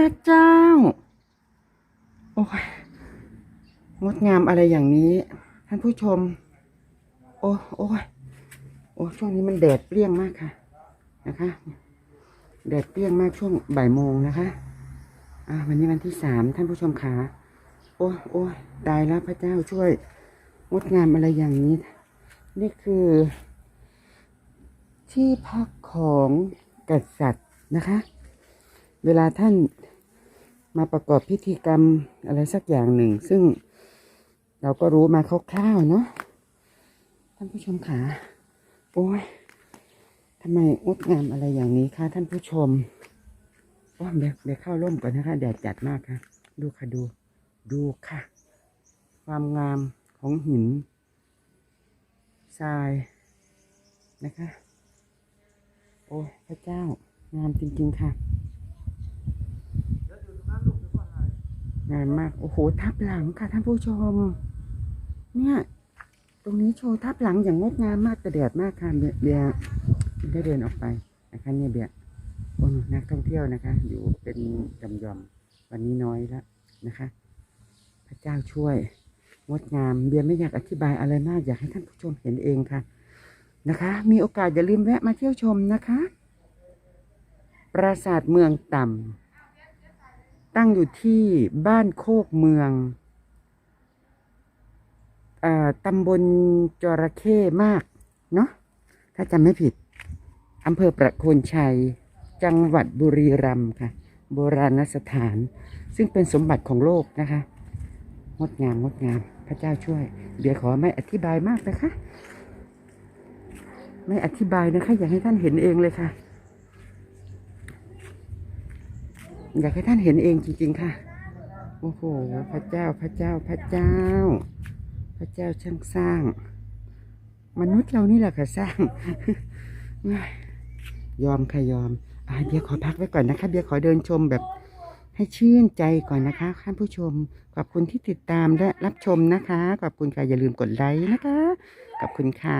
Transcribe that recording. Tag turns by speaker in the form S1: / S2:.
S1: ระเจ้า โอ้ยงดงามอะไรอย่างนี้ ท่านผู้ชม โอ้โอ้ยโอ้ช่วงนี้มันแดดเปรี้ยงมากค่ะ นะคะ แดดเปรี้ยงมากช่วงบ่ายโมงนะคะอ่าวันนี้วันที่สามท่านผู้ชมขาโอ้โอ้ตายแล้วพระเจ้าช่วย งดงามอะไรอย่างนี้ นี่คือ ที่พักของกษัตริย์นะคะ เวลาท่านมาประกอบพิธีกรรมอะไรสักอย่างหนึ่ง ซึ่งเราก็รู้มาคร่าวๆเนาะท่านผู้ชมขาโอ้ยทำไมงดงามอะไรอย่างนี้คะท่านผู้ชมโอ้ยเดี๋ยวเดี๋ยวเข้าร่มก่อนนะคะแดดจัดมากค่ะ ดูค่ะดู ดูค่ะ ความงามของหินทรายนะคะ โอ้ยพระเจ้างามจริง ๆ ค่ะ งามมาก โอ้โห ทับหลังค่ะท่านผู้ชม เนี่ย ตรงนี้โชว์ทับหลังอย่างงดงามมากแต่แดดมากค่ะเบียร์ได้เดินออกไปนะคะเนี่ยเบียร์โอ้นักท่องเที่ยวนะคะ อยู่เป็นจำยอมวันนี้น้อยแล้วนะคะ พระเจ้าช่วย งดงาม เบียร์ไม่อยากอธิบายอะไรมาก อยากให้ท่านผู้ชมเห็นเองค่ะนะคะ มีโอกาสอย่าลืมแวะมาเที่ยวชมนะคะ ปราสาทเมืองต่ำ ตั้งอยู่ที่บ้านโคกเมืองอ่อตำบลจระเข้มาก เนาะถ้าจำไม่ผิดอำเภอประโคนชัย จังหวัดบุรีรัมย์ค่ะ โบราณสถาน ซึ่งเป็นสมบัติของโลกนะคะ งดงามงดงาม พระเจ้าช่วย เดี๋ยวขอไม่อธิบายมากนะคะ ไม่อธิบายนะคะ อยากให้ท่านเห็นเองเลยค่ะ อยากให้ท่านเห็นเองจริง ๆ ค่ะ โอ้โห พระเจ้า พระเจ้า พระเจ้า พระเจ้าช่างสร้าง มนุษย์เรานี่แหละค่ะสร้าง ยอมค่ะยอมอ่าเบียขอพักไว้ก่อนนะคะ เบียขอเดินชมแบบให้ชื่นใจก่อนนะคะท่านผู้ชม ขอบคุณที่ติดตามและรับชมนะคะ ขอบคุณค่ะอย่าลืมกดไลค์นะคะ ขอบคุณค่ะ